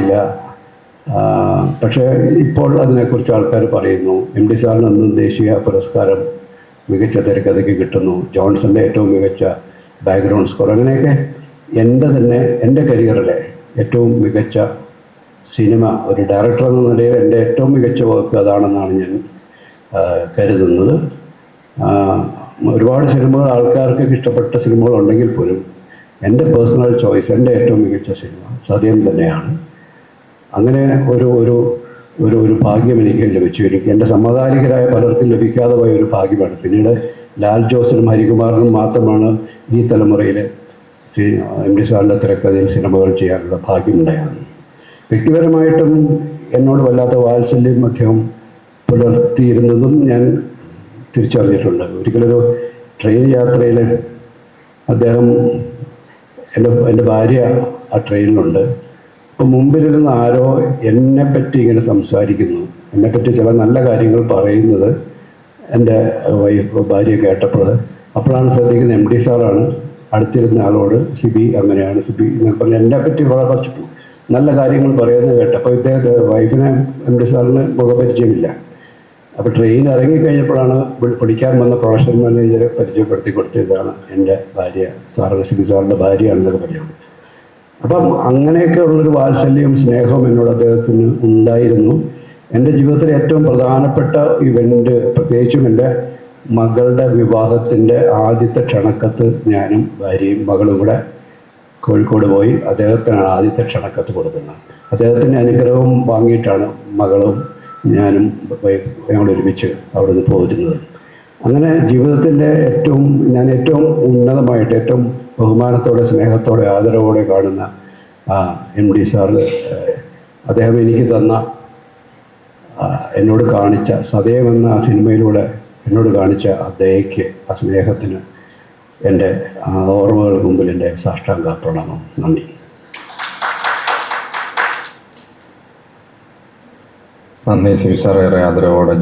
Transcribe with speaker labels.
Speaker 1: ഇല്ല. പക്ഷേ ഇപ്പോൾ അതിനെക്കുറിച്ച് ആൾക്കാർ പറയുന്നു. എം ഡി സാറിന് അന്നും ദേശീയ പുരസ്കാരം മികച്ച തിരക്കഥയ്ക്ക് കിട്ടുന്നു. ജോൺസന്റെ ഏറ്റവും മികച്ച ബാക്ക്ഗ്രൗണ്ട് സ്കോർ അങ്ങനെയൊക്കെ എന്റെ തന്നെ എന്റെ കരിയറിലെ ഏറ്റവും മികച്ച സിനിമ ഒരു ഡയറക്ടർ എന്ന നിലയിൽ എന്റെ ഏറ്റവും മികച്ച വർക്ക് അതാണെന്നാണ് ഞാൻ കരുതുന്നത്. ഒരുപാട് സിനിമകൾ ആൾക്കാർക്ക് ഇഷ്ടപ്പെട്ട സിനിമകൾ ഉണ്ടെങ്കിൽ പോലും എന്റെ പേഴ്സണൽ ചോയ്സ് എന്റെ ഏറ്റവും മികച്ച സിനിമ സത്യം തന്നെയാണ്. അങ്ങനെ ഒരു ഒരു ഒരു ഒരു ഭാഗ്യം എനിക്ക് ലഭിച്ചു. എനിക്ക് എന്റെ സമകാലികരായ പലർക്കും ലഭിക്കാതെ പോയ ഒരു ഭാഗ്യമാണ്. പിന്നീട് ലാൽ ജോസിനും ഹരികുമാറിനും മാത്രമാണ് ഈ തലമുറയിൽ എം ഡി സാറിന്റെ തിരക്കഥയിൽ സിനിമകൾ ചെയ്യാനുള്ള ഭാഗ്യമുണ്ടായത്. വ്യക്തിപരമായിട്ടും എന്നോട് വല്ലാത്ത വാത്സല്യം അദ്ദേഹം പുലർത്തിയിരുന്നതും ഞാൻ തിരിച്ചറിഞ്ഞിട്ടുണ്ട്. ഒരിക്കലൊരു ട്രെയിൻ യാത്രയിൽ അദ്ദേഹം എന്റെ എന്റെ ഭാര്യ ആ ട്രെയിനിലുണ്ട്. അപ്പം മുമ്പിലിരുന്ന് ആരോ എന്നെപ്പറ്റി ഇങ്ങനെ സംസാരിക്കുന്നു. എന്നെപ്പറ്റി ചില നല്ല കാര്യങ്ങൾ പറയുന്നത് എന്റെ വൈഫ് ഭാര്യ കേട്ടപ്പോൾ. അപ്പോഴാണ് ശ്രദ്ധിക്കുന്നത് എം ഡി സാറാണ്. അടുത്തിരുന്ന ആളോട് സിബി അങ്ങനെയാണ് സിബി എന്നൊക്കെ പറഞ്ഞ് എന്നെ പറ്റി വളരെ കുറച്ച് നല്ല കാര്യങ്ങൾ പറയുന്നത് കേട്ടപ്പോൾ ഇദ്ദേഹത്തെ വൈഫിനെ എം ഡി സാറിന് മുഖപരിചയമില്ല. അപ്പോൾ ട്രെയിൻ ഇറങ്ങിക്കഴിഞ്ഞപ്പോഴാണ് പഠിക്കാൻ വന്ന പ്രൊഫഷണൽ മാനേജറെ പരിചയപ്പെടുത്തി കൊടുത്തതാണ് എന്റെ ഭാര്യ സാറിന് സിബി സാറിന്റെ ഭാര്യയാണെന്നൊക്കെ പറയുന്നത്. അപ്പം അങ്ങനെയൊക്കെ ഉള്ളൊരു വാത്സല്യവും സ്നേഹവും എന്നോട് അദ്ദേഹത്തിന് ഉണ്ടായിരുന്നു. എന്റെ ജീവിതത്തിലെ ഏറ്റവും പ്രധാനപ്പെട്ട ഇവന്റ് പ്രത്യേകിച്ചും എന്റെ മകളുടെ വിവാഹത്തിന്റെ ആദ്യത്തെ ക്ഷണക്കത്ത് ഞാനും ഭാര്യയും മകളും കൂടെ കോഴിക്കോട് പോയി അദ്ദേഹത്തിനാണ് ആദ്യത്തെ ക്ഷണക്കത്ത് കൊടുക്കുന്നത്. അദ്ദേഹത്തിന്റെ അനുഗ്രഹവും വാങ്ങിയിട്ടാണ് മകളും ഞാനും ഞങ്ങൾ ഒരുമിച്ച് അവിടുന്ന് പോയിരുന്നത് അങ്ങനെ ജീവിതത്തിന്റെ ഏറ്റവും ഞാൻ ഏറ്റവും ഉന്നതമായിട്ട് ഏറ്റവും ബഹുമാനത്തോടെ സ്നേഹത്തോടെ ആദരവോടെ കാണുന്ന എം ഡി സാറ് അദ്ദേഹം എനിക്ക് തന്ന എന്നോട് കാണിച്ച സദയം എന്ന ആ സിനിമയിലൂടെ എന്നോട് കാണിച്ച ആ ദയയ്ക്ക് ആ സ്നേഹത്തിന് എന്റെ ഓർമ്മകൾക്ക് മുമ്പിൽ എന്റെ സാഷ്ടാംഗ പ്രണാമം. നന്ദി.
Speaker 2: നന്ദി ശ്രീ സാർ ഏറെ ആദരവോടെ.